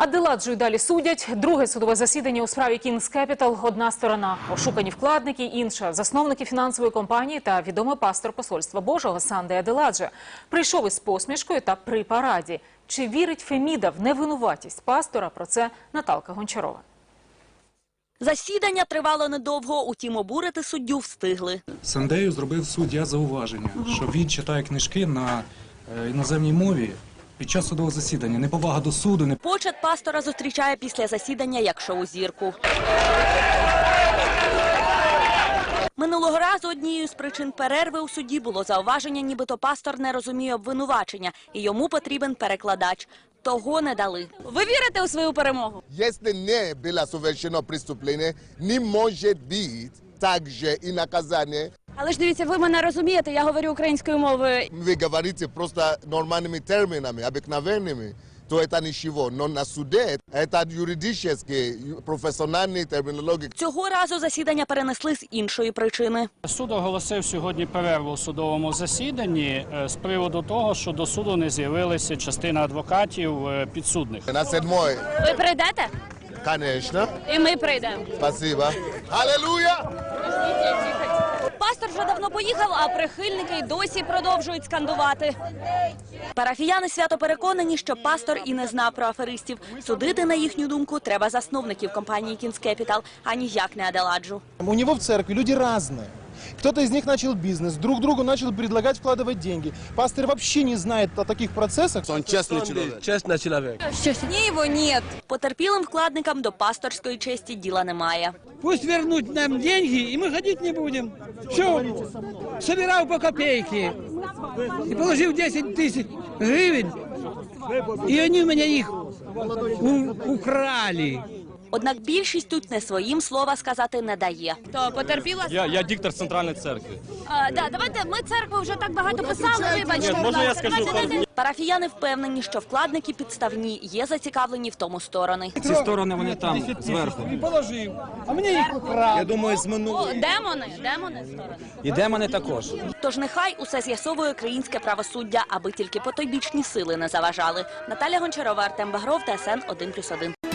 Аделаджу й далі судять. Друге судове засідання у справі Kings Capital. Одна сторона – ошукані вкладники, інша – засновники фінансової компанії та відомий пастор Посольства Божого Санде Аделадже. Прийшов із посмішкою та при параді. Чи вірить Феміда в невинуватість пастора? Про це Наталка Гончарова. Засідання тривало недовго, утім обурити суддю встигли. Сандею зробив суддя зауваження, що він читає книжки на е, іноземній мові під час судового засідання. Неповага до суду, не Почет пастора зустрічає після засідання як шоу-зірку. Минулого разу однією з причин перерви у суді було зауваження, нібито пастор не розуміє обвинувачення і йому потрібен перекладач. Того не дали. Ви вірите у свою перемогу? Если не было совершено преступление, не может быть также и наказание. Але ж дивіться, ви мене розумієте, я говорю українською мовою. Вы говорите просто нормальными терминами, обыкновенными, то это ничего. Но на суде это юридические, профессиональные терминологии. Цього разу засідання перенесли з іншої причини. Суд оголосив сьогодні перерву у судовому засіданні е, з приводу того, що до суду не з'явилися частина адвокатів е, підсудних. На седьмой, Ви прийдете? конечно. І ми прийдемо. Спасибо. Аллилуйя! Вже давно поїхав, а прихильники й досі продовжують скандувати. Парафіяни свято переконані, що пастор і не знав про аферистів. Судити, на їхню думку, треба засновників компанії Кінскепітал, а ніяк не Аделаджу. У нього в церкві люди разные. Кто-то из них начал бизнес, друг другу начал предлагать вкладывать деньги. Пастор вообще не знает о таких процессах. Он честный человек. Честный человек. Ні, його ні. Потерпілим вкладникам до пасторської честі діла немає. Пусть вернут нам деньги, и мы ходить не будем. Все, собирал по копейке и положил 10 тысяч гривен, и они у меня их у- украли. Однак більшість тут не своїм слова сказати не дає. То потерпіла? Я, я диктор центральной церкви. А, да, давайте ми церкву вже так багато писали. Вибачте, Ні, можна я скажу? Парафіяни впевнені, що вкладники підставні є зацікавлені в тому сторони. ці сторони вони там зверху. И положил, а мне их украли. Я думаю, з минулого демони, демони сторони. і демони також. Тож нехай усе з'ясовує українське правосуддя, аби тільки потойбічні сили не заважали. Наталя Гончарова, Артем Багров, ТСН 1+,1.